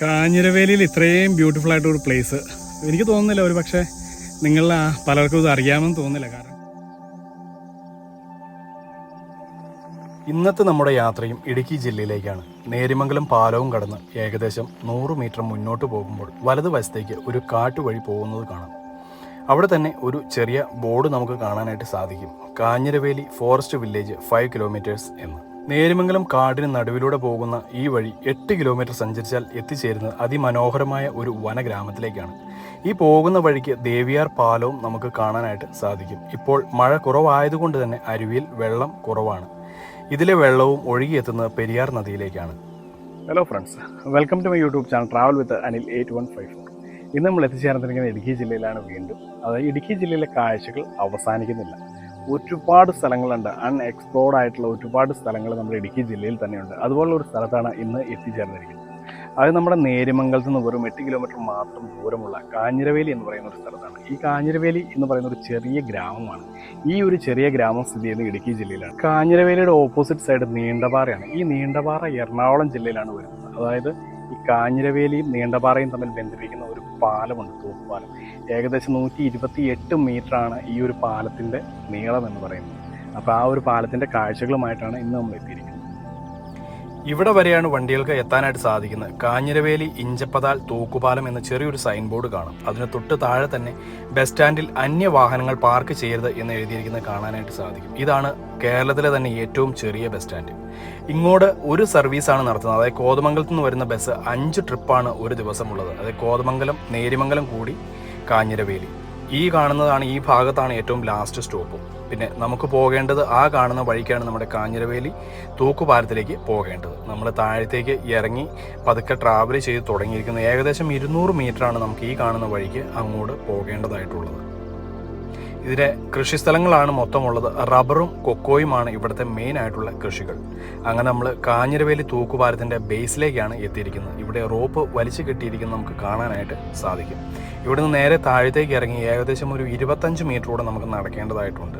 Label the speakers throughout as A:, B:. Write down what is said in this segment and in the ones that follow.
A: കാഞ്ഞിരവേലിയിൽ ഇത്രയും ബ്യൂട്ടിഫുൾ ആയിട്ടൊരു പ്ലേസ് എനിക്ക് തോന്നുന്നില്ല ഒരു പക്ഷേ നിങ്ങൾ പലർക്കും ഇത് അറിയാമെന്ന് തോന്നുന്നില്ല. കാരണം ഇന്നത്തെ നമ്മുടെ യാത്രയും ഇടുക്കി ജില്ലയിലേക്കാണ്. നേരിമംഗലം പാലവും കടന്ന് ഏകദേശം നൂറ് മീറ്റർ മുന്നോട്ട് പോകുമ്പോൾ വലതുവശത്തേക്ക് ഒരു കാട്ടുവഴി പോകുന്നത് കാണാം. അവിടെ തന്നെ ഒരു ചെറിയ ബോർഡ് നമുക്ക് കാണാനായിട്ട് സാധിക്കും. Kanjiraveli forest village five kilometres എന്ന്. നേരിമംഗലം കാടിന് നടുവിലൂടെ പോകുന്ന ഈ വഴി എട്ട് കിലോമീറ്റർ സഞ്ചരിച്ചാൽ എത്തിച്ചേരുന്നത് അതിമനോഹരമായ ഒരു വനഗ്രാമത്തിലേക്കാണ്. ഈ പോകുന്ന വഴിക്ക് ദേവിയാർ പാലവും നമുക്ക് കാണാനായിട്ട് സാധിക്കും. ഇപ്പോൾ മഴ കുറവായതുകൊണ്ട് തന്നെ അരുവിയിൽ വെള്ളം കുറവാണ്. ഇതിലെ വെള്ളവും ഒഴുകിയെത്തുന്നത് Periyar നദിയിലേക്കാണ്. Hello friends welcome to my YouTube channel travel with Anil eight one five four ഇന്ന് നമ്മൾ എത്തിച്ചേർന്നിരിക്കുന്ന ഇടുക്കി ജില്ലയിലാണ് വീണ്ടും. അതായത് ഇടുക്കി ജില്ലയിലെ കാഴ്ചകൾ അവസാനിക്കുന്നില്ല. ഒരുപാട് സ്ഥലങ്ങളുണ്ട് അൺഎക്സ്പ്ലോർഡ് ആയിട്ടുള്ള ഒരുപാട് സ്ഥലങ്ങൾ നമ്മുടെ ഇടുക്കി ജില്ലയിൽ തന്നെയുണ്ട്. അതുപോലുള്ള ഒരു സ്ഥലത്താണ് ഇന്ന് എത്തിച്ചേർന്നിരിക്കുന്നത്. അത് നമ്മുടെ നേരിമംഗലത്ത് നിന്ന് വെറും എട്ട് കിലോമീറ്റർ മാത്രം ദൂരമുള്ള കാഞ്ഞിരവേലി എന്ന് പറയുന്ന ഒരു സ്ഥലത്താണ്. ഈ കാഞ്ഞിരവേലി എന്ന് പറയുന്ന ഒരു ചെറിയ ഗ്രാമമാണ്. ഈ ഒരു ചെറിയ ഗ്രാമം സ്ഥിതി ചെയ്യുന്നത് ഇടുക്കി ജില്ലയിലാണ്. കാഞ്ഞിരവേലിയുടെ ഓപ്പോസിറ്റ് സൈഡ് നീണ്ടപാറയാണ്. ഈ നീണ്ടപാറ എറണാകുളം ജില്ലയിലാണ് വരുന്നത്. അതായത് ഈ കാഞ്ഞിരവേലിയും നീണ്ടപാറയും തമ്മിൽ ബന്ധിപ്പിക്കുന്ന ഒരു പാലമുണ്ട് തൂക്കുപാലം. ഏകദേശം നൂറ്റി ഇരുപത്തി എട്ട് മീറ്ററാണ് ഈ ഒരു പാലത്തിന്റെ നീളം എന്ന് പറയുന്നത്. അപ്പോൾ ആ ഒരു പാലത്തിന്റെ കാഴ്ചകളുമായിട്ടാണ് ഇന്ന് നമ്മൾ എത്തിയിരിക്കുന്നത്. ഇവിടെ വരെയാണ് വണ്ടികൾക്ക് എത്താനായിട്ട് സാധിക്കുന്നത്. കാഞ്ഞിരവേലി ഇഞ്ചപ്പതാൽ തൂക്കുപാലം എന്ന ചെറിയൊരു സൈൻ ബോർഡ് കാണാം. അതിന് തൊട്ട് താഴെ തന്നെ ബസ് സ്റ്റാൻഡിൽ അന്യ വാഹനങ്ങൾ പാർക്ക് ചെയ്യരുത് എന്ന് എഴുതിയിരിക്കുന്നത് കാണാനായിട്ട് സാധിക്കും. ഇതാണ് കേരളത്തിലെ തന്നെ ഏറ്റവും ചെറിയ ബസ് സ്റ്റാൻഡ് ഇങ്ങോട്ട് ഒരു സർവീസാണ് നടത്തുന്നത്. അതായത് കോതമംഗലത്ത് നിന്ന് വരുന്ന ബസ് അഞ്ച് ട്രിപ്പാണ് ഒരു ദിവസമുള്ളത്. അതായത് കോതമംഗലം നേരിമംഗലം കൂടി കാഞ്ഞിരവേലി. ഈ കാണുന്നതാണ് ഈ ഭാഗത്താണ് ഏറ്റവും ലാസ്റ്റ് സ്റ്റോപ്പ് പിന്നെ നമുക്ക് പോകേണ്ടത് ആ കാണുന്ന വഴിക്കാണ് നമ്മുടെ കാഞ്ഞിരവേലി തൂക്കുപാലത്തിലേക്ക് പോകേണ്ടത്. നമ്മൾ താഴത്തേക്ക് ഇറങ്ങി പതുക്കെ ട്രാവൽ ചെയ്ത് തുടങ്ങിയിരിക്കുന്നത് ഏകദേശം ഇരുന്നൂറ് മീറ്ററാണ് നമുക്ക് ഈ കാണുന്ന വഴിക്ക് അങ്ങോട്ട് പോകേണ്ടതായിട്ടുള്ളത്. ഇതിലെ കൃഷിസ്ഥലങ്ങളാണ് മൊത്തമുള്ളത്. റബ്ബറും കൊക്കോയുമാണ് ഇവിടുത്തെ മെയിൻ ആയിട്ടുള്ള കൃഷികൾ. അങ്ങനെ നമ്മൾ കാഞ്ഞിരവേലി തൂക്കുപാലത്തിന്റെ ബേസിലേക്കാണ് എത്തിയിരിക്കുന്നത്. ഇവിടെ റോപ്പ് വലിച്ചു കെട്ടിയിരിക്കുന്നത് നമുക്ക് കാണാനായിട്ട് സാധിക്കും. ഇവിടെ നിന്ന് നേരെ താഴത്തേക്ക് ഇറങ്ങി ഏകദേശം ഒരു ഇരുപത്തഞ്ച് മീറ്ററൂടെ നമുക്ക് നടക്കേണ്ടതായിട്ടുണ്ട്.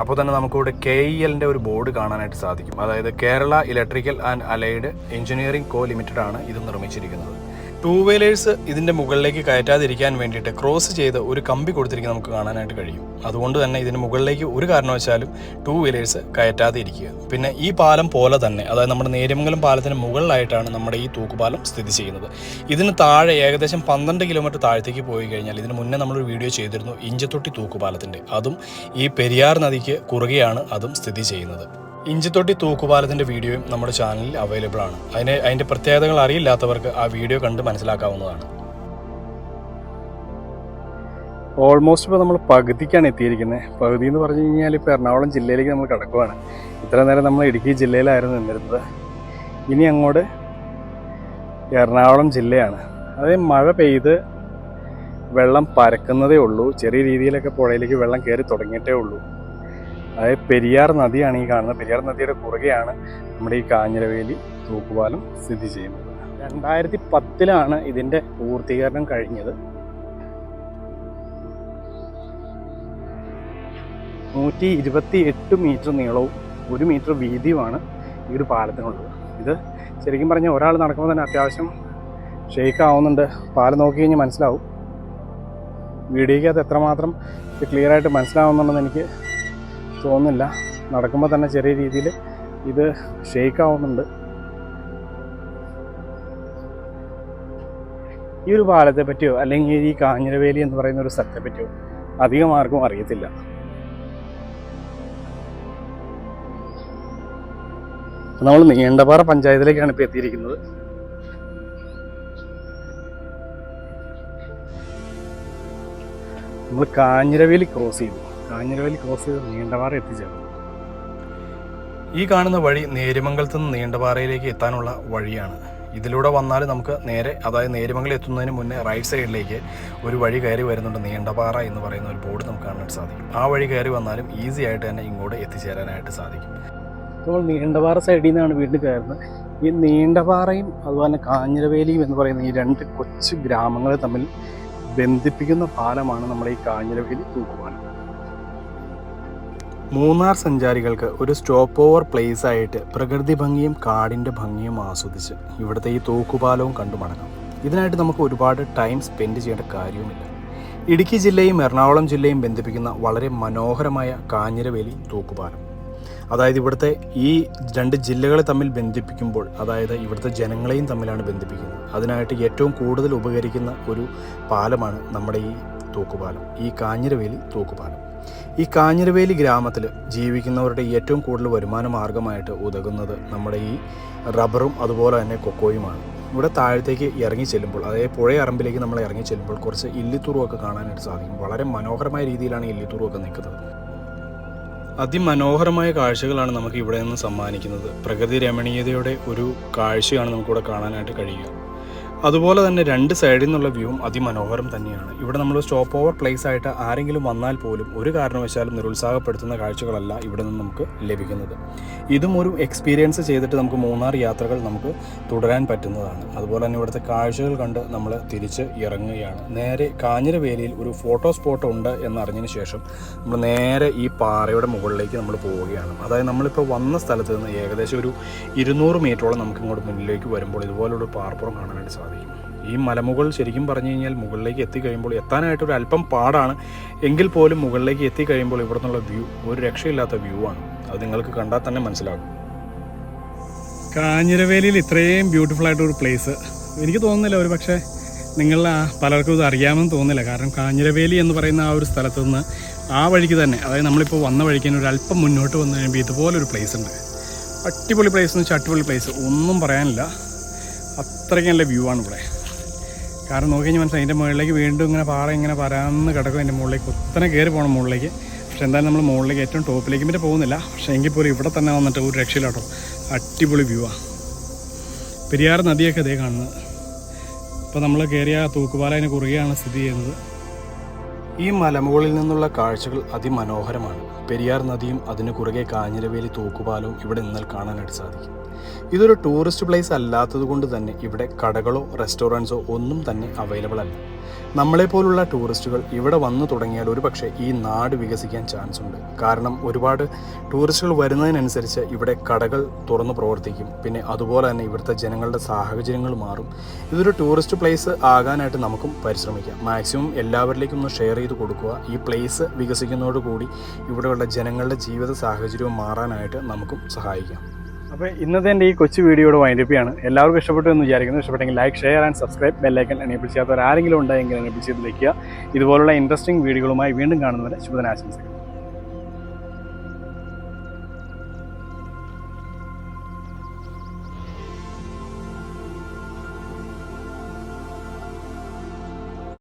A: അപ്പോൾ തന്നെ നമുക്കിവിടെ കെ ഇ എല്ലിന്റെ ഒരു ബോർഡ് കാണാനായിട്ട് സാധിക്കും. അതായത് Kerala electrical and allied engineering co limited ആണ് ഇത് നിർമ്മിച്ചിരിക്കുന്നത്. ടൂ വീലേഴ്സ് ഇതിന്റെ മുകളിലേക്ക് കയറ്റാതിരിക്കാൻ വേണ്ടിയിട്ട് ക്രോസ് ചെയ്ത് ഒരു കമ്പി കൊടുത്തിരിക്കുന്നത് നമുക്ക് കാണാനായിട്ട് കഴിയും. അതുകൊണ്ട് തന്നെ ഇതിന് മുകളിലേക്ക് ഒരു കാരണവശാലും ടൂ വീലേഴ്സ് കയറ്റാതെ ഇരിക്കുക പിന്നെ ഈ പാലം പോലെ തന്നെ അതായത് നമ്മുടെ നേര്യമംഗലം പാലത്തിന് മുകളിലായിട്ടാണ് നമ്മുടെ ഈ തൂക്കുപാലം സ്ഥിതി ചെയ്യുന്നത്. ഇതിന് താഴെ ഏകദേശം പന്ത്രണ്ട് കിലോമീറ്റർ താഴത്തേക്ക് പോയി കഴിഞ്ഞാൽ ഇതിന് മുന്നേ നമ്മളൊരു വീഡിയോ ചെയ്തിരുന്നു ഇഞ്ചത്തൊട്ടി തൂക്കുപാലത്തിന്റെ അതും ഈ പെരിയാർ നദിക്ക് കുറുകെയാണ് അതും സ്ഥിതി ചെയ്യുന്നത്. ഇഞ്ചിത്തൊട്ടി തൂക്കുപാലത്തിന്റെ വീഡിയോയും നമ്മുടെ ചാനലിൽ അവൈലബിൾ ആണ്. അതിന് അതിന്റെ പ്രത്യേകതകൾ അറിയില്ലാത്തവർക്ക് ആ വീഡിയോ കണ്ട് മനസ്സിലാക്കാവുന്നതാണ്. ഓൾമോസ്റ്റ് ഇപ്പോൾ നമ്മൾ പകുതിക്കാണ് എത്തിയിരിക്കുന്നത്. പകുതി എന്ന് പറഞ്ഞു കഴിഞ്ഞാൽ ഇപ്പോൾ എറണാകുളം ജില്ലയിലേക്ക് നമ്മൾ കിടക്കുവാണ്. ഇത്ര നേരം നമ്മൾ ഇടുക്കി ജില്ലയിലായിരുന്നു നിന്നിരുന്നത്. ഇനി അങ്ങോട്ട് എറണാകുളം ജില്ലയാണ്. അതായത് മഴ പെയ്ത് വെള്ളം പരക്കുന്നതേ ഉള്ളൂ. ചെറിയ രീതിയിലൊക്കെ പുഴയിലേക്ക് വെള്ളം കയറി തുടങ്ങിയിട്ടേ ഉള്ളൂ. അതായത് പെരിയാർ നദിയാണ് ഈ കാണുന്നത്. പെരിയാർ നദിയുടെ കുറുകെയാണ് നമ്മുടെ ഈ കാഞ്ഞിരവേലി തൂക്കുപാലം സ്ഥിതി ചെയ്യുന്നത്. രണ്ടായിരത്തി പത്തിലാണ് ഇതിന്റെ പൂർത്തീകരണം കഴിഞ്ഞത്. നൂറ്റി ഇരുപത്തി എട്ട് മീറ്റർ നീളവും ഒരു മീറ്റർ വീതിയുമാണ് ഈ ഒരു പാലത്തിനുള്ളത്. ഇത് ശരിക്കും പറഞ്ഞാൽ ഒരാൾ നടക്കുമ്പോൾ തന്നെ അത്യാവശ്യം ഷെയ്ക്ക് ആവുന്നുണ്ട്. പാലം നോക്കി കഴിഞ്ഞാൽ മനസ്സിലാവും. വീഡിയോയ്ക്കകത്ത് എത്രമാത്രം ഇത് ക്ലിയർ ആയിട്ട് മനസ്സിലാവുന്നുണ്ടെന്ന് എനിക്ക് തോന്നുന്നില്ല. നടക്കുമ്പോൾ തന്നെ ചെറിയ രീതിയിൽ ഇത് ഷേക്ക് ആവുന്നുണ്ട് ഈ ഒരു പാലത്തെ പറ്റിയോ അല്ലെങ്കിൽ ഈ കാഞ്ഞിരവേലി എന്ന് പറയുന്ന ഒരു സ്ഥലത്തെ പറ്റിയോ അധികം ആർക്കും അറിയത്തില്ല. നമ്മൾ നീണ്ടപാറ പഞ്ചായത്തിലേക്കാണ് ഇപ്പോൾ എത്തിയിരിക്കുന്നത്. നമ്മൾ കാഞ്ഞിരവേലി ക്രോസ് ചെയ്തു. കാഞ്ഞിരവേലി ക്രോസ് ചെയ്ത് നീണ്ടപാറ എത്തിച്ചേർന്നു. ഈ കാണുന്ന വഴി നേരിമംഗലത്ത് നിന്ന് നീണ്ടപാറയിലേക്ക് എത്താനുള്ള വഴിയാണ്. ഇതിലൂടെ വന്നാൽ നമുക്ക് നേരെ അതായത് നേരിമംഗലം എത്തുന്നതിന് മുന്നേ റൈറ്റ് സൈഡിലേക്ക് ഒരു വഴി കയറി വരുന്നുണ്ട് നീണ്ടപാറ എന്ന് പറയുന്ന ഒരു ബോർഡ് നമുക്ക് കാണാൻ സാധിക്കും. ആ വഴി കയറി വന്നാലും ഈസി ആയിട്ട് തന്നെ ഇങ്ങോട്ട് എത്തിച്ചേരാനായിട്ട് സാധിക്കും. നമ്മൾ നീണ്ടപാറ സൈഡിൽ നിന്നാണ് വീണ്ടും കയറുന്നത്. ഈ നീണ്ടപാറയും അതുപോലെ തന്നെ കാഞ്ഞിരവേലിയും എന്ന് പറയുന്ന ഈ രണ്ട് കൊച്ചു ഗ്രാമങ്ങളെ തമ്മിൽ ബന്ധിപ്പിക്കുന്ന പാലമാണ് നമ്മുടെ ഈ കാഞ്ഞിരവേലി തൂക്കുപാലം. മൂന്നാർ സഞ്ചാരികൾക്ക് ഒരു സ്റ്റോപ്പ് ഓവർ പ്ലേസ് ആയിട്ട് പ്രകൃതി ഭംഗിയും കാടിന്റെ ഭംഗിയും ആസ്വദിച്ച് ഇവിടുത്തെ ഈ തൂക്കുപാലവും കണ്ടു മടങ്ങാം. ഇതിനായിട്ട് നമുക്ക് ഒരുപാട് ടൈം സ്പെൻഡ് ചെയ്യേണ്ട കാര്യവുമില്ല. ഇടുക്കി ജില്ലയും എറണാകുളം ജില്ലയും ബന്ധിപ്പിക്കുന്ന വളരെ മനോഹരമായ കാഞ്ഞിരവേലി തൂക്കുപാലം. അതായത് ഇവിടുത്തെ ഈ രണ്ട് ജില്ലകളെ തമ്മിൽ ബന്ധിപ്പിക്കുമ്പോൾ അതായത് ഇവിടുത്തെ ജനങ്ങളെയും തമ്മിലാണ് ബന്ധിപ്പിക്കുന്നത്. അതിനായിട്ട് ഏറ്റവും കൂടുതൽ ഉപകരിക്കുന്ന ഒരു പാലമാണ് നമ്മുടെ ഈ തൂക്കുപാലം ഈ കാഞ്ഞിരവേലി തൂക്കുപാലം. ഈ കാഞ്ഞിരവേലി ഗ്രാമത്തിൽ ജീവിക്കുന്നവരുടെ ഏറ്റവും കൂടുതൽ വരുമാന മാർഗമായിട്ട് ഉതകുന്നത് നമ്മുടെ ഈ റബ്ബറും അതുപോലെ തന്നെ കൊക്കോയുമാണ്. ഇവിടെ താഴത്തേക്ക് ഇറങ്ങി ചെല്ലുമ്പോൾ അതായത് പുഴയറമ്പിലേക്ക് നമ്മൾ ഇറങ്ങി ചെല്ലുമ്പോൾ കുറച്ച് ഇല്ലിത്തുറുവൊക്കെ കാണാനായിട്ട് സാധിക്കും. വളരെ മനോഹരമായ രീതിയിലാണ് ഇല്ലിത്തുറുവൊക്കെ നിൽക്കുന്നത്. അതിമനോഹരമായ കാഴ്ചകളാണ് നമുക്ക് ഇവിടെ നിന്ന് സമ്മാനിക്കുന്നത്. പ്രകൃതി രമണീയതയുടെ ഒരു കാഴ്ചയാണ് നമുക്കിവിടെ കാണാനായിട്ട് കഴിയുക. അതുപോലെ തന്നെ രണ്ട് സൈഡിൽ നിന്നുള്ള വ്യൂവും അതിമനോഹരം തന്നെയാണ്. ഇവിടെ നമ്മൾ സ്റ്റോപ്പ് ഓവർ പ്ലേസ് ആയിട്ട് ആരെങ്കിലും വന്നാൽ പോലും ഒരു കാരണവശാലും നിരുത്സാഹപ്പെടുത്തുന്ന കാഴ്ചകളല്ല ഇവിടെ നിന്ന് നമുക്ക് ലഭിക്കുന്നത്. ഇതും ഒരു എക്സ്പീരിയൻസ് ചെയ്തിട്ട് നമുക്ക് മൂന്നാർ യാത്രകൾ നമുക്ക് തുടരാൻ പറ്റുന്നതാണ്. അതുപോലെ തന്നെ ഇവിടുത്തെ കാഴ്ചകൾ കണ്ട് നമ്മൾ തിരിച്ച് ഇറങ്ങുകയാണ്. നേരെ കാഞ്ഞിരവേലിയിൽ ഒരു ഫോട്ടോ സ്പോട്ട് ഉണ്ട് എന്നറിഞ്ഞതിന് ശേഷം നമ്മൾ നേരെ ഈ പാറയുടെ മുകളിലേക്ക് നമ്മൾ പോവുകയാണ്. അതായത് നമ്മളിപ്പോൾ വന്ന സ്ഥലത്ത് നിന്ന് ഏകദേശം ഒരു ഇരുന്നൂറ് മീറ്ററോളം നമുക്ക് ഇങ്ങോട്ട് മുന്നിലേക്ക് വരുമ്പോൾ ഇതുപോലുള്ള പാർപ്പുറം കാണാനായിട്ട് സാധിക്കും. ഈ മലമുകൾ ശരിക്കും പറഞ്ഞു കഴിഞ്ഞാൽ മുകളിലേക്ക് എത്തിക്കഴിയുമ്പോൾ എത്താനായിട്ട് ഒരു അല്പം പാടാണ്. എങ്കിൽ പോലും മുകളിലേക്ക് എത്തിക്കഴിയുമ്പോൾ ഇവിടെ നിന്നുള്ള വ്യൂ ഒരു രക്ഷയില്ലാത്ത വ്യൂ ആണ്. അത് നിങ്ങൾക്ക് കണ്ടാൽ തന്നെ മനസ്സിലാകും. കാഞ്ഞിരവേലിയിൽ ഇത്രയും ബ്യൂട്ടിഫുൾ ആയിട്ടൊരു പ്ലേസ് എനിക്ക് തോന്നുന്നില്ല ഒരു പക്ഷേ നിങ്ങൾ പലർക്കും ഇത് അറിയാമെന്ന് തോന്നുന്നില്ല. കാരണം കാഞ്ഞിരവേലി എന്ന് പറയുന്ന ആ ഒരു സ്ഥലത്ത് നിന്ന് ആ വഴിക്ക് തന്നെ അതായത് നമ്മളിപ്പോൾ വന്ന വഴിക്ക് തന്നെ ഒരു അല്പം മുന്നോട്ട് വന്നു കഴിയുമ്പോൾ ഇതുപോലൊരു പ്ലേസ് ഉണ്ട്. അടിപൊളി പ്ലേസ് എന്ന് വെച്ചാൽ അടിപൊളി പ്ലേസ് ഒന്നും പറയാനില്ല. അത്രയ്ക്ക് നല്ല വ്യൂ ആണ് ഇവിടെ. കാരണം നോക്കി കഴിഞ്ഞാൽ മനസ്സിലായി അതിന്റെ മുകളിലേക്ക് വീണ്ടും ഇങ്ങനെ പാറ ഇങ്ങനെ പരാന്ന് കിടക്കും അതിന്റെ മുകളിലേക്ക്. ഒത്തനെ കയറി പോകണം മുകളിലേക്ക്. പക്ഷെ എന്തായാലും നമ്മൾ മുകളിലേക്ക് ഏറ്റവും ടോപ്പിലേക്ക് പിന്നെ പോകുന്നില്ല. പക്ഷേ എങ്കിൽ പോലും ഇവിടെ തന്നെ വന്നിട്ട് ഒരു രക്ഷയിലാട്ടോ അടിപൊളി വ്യൂ ആണ് പെരിയാർ നദിയൊക്കെ ഇതേ കാണുന്നത്. ഇപ്പോൾ നമ്മൾ കയറിയ തൂക്കുപാല അതിന് കുറുകെയാണ് സ്ഥിതി ചെയ്യുന്നത്. ഈ മലമുകളിൽ നിന്നുള്ള കാഴ്ചകൾ അതിമനോഹരമാണ്. പെരിയാർ നദിയും അതിന് കുറുകെ കാഞ്ഞിരവേലി തൂക്കുപാലവും ഇവിടെ നിന്നാൽ കാണാനായിട്ട് സാധിക്കും. ഇതൊരു ടൂറിസ്റ്റ് പ്ലേസ് അല്ലാത്തത് കൊണ്ട് തന്നെ ഇവിടെ കടകളോ റെസ്റ്റോറന്റ്സോ ഒന്നും തന്നെ അവൈലബിൾ അല്ല. നമ്മളെപ്പോലുള്ള ടൂറിസ്റ്റുകൾ ഇവിടെ വന്നു തുടങ്ങിയാൽ ഒരു പക്ഷേ ഈ നാട് വികസിക്കാൻ ചാൻസ് ഉണ്ട്. കാരണം ഒരുപാട് ടൂറിസ്റ്റുകൾ വരുന്നതിനനുസരിച്ച് ഇവിടെ കടകൾ തുറന്നു പ്രവർത്തിക്കും. പിന്നെ അതുപോലെ തന്നെ ഇവിടുത്തെ ജനങ്ങളുടെ സാഹചര്യങ്ങൾ മാറും. ഇതൊരു ടൂറിസ്റ്റ് പ്ലേസ് ആകാനായിട്ട് നമുക്കും പരിശ്രമിക്കാം. മാക്സിമം എല്ലാവരിലേക്കും ഒന്ന് ഷെയർ ചെയ്ത് കൊടുക്കുക. ഈ പ്ലേസ് വികസിക്കുന്നതോടുകൂടി ഇവിടെയുള്ള ജനങ്ങളുടെ ജീവിത സാഹചര്യവും മാറാനായിട്ട് നമുക്കും സഹായിക്കാം. അപ്പോൾ ഇന്നത്തെ എന്റെ ഈ കൊച്ചു വീഡിയോയുടെ വൈൻഡപ്പ് ആണ് എല്ലാവർക്കും ഇഷ്ടപ്പെട്ടു എന്ന് വിചാരിക്കുന്നു. ഇഷ്ടപ്പെട്ടെങ്കിൽ like share and subscribe bell icon enable ചെയ്യാത്തവർ ആരെങ്കിലും ഉണ്ടെങ്കിൽ എനേബിൾ ചെയ്ത് വയ്ക്കുക ഇതുപോലുള്ള ഇൻട്രസ്റ്റിംഗ് വീഡിയോകളുമായി വീണ്ടും കാണുന്നവരെ ശുഭദിനാശംസകൾ.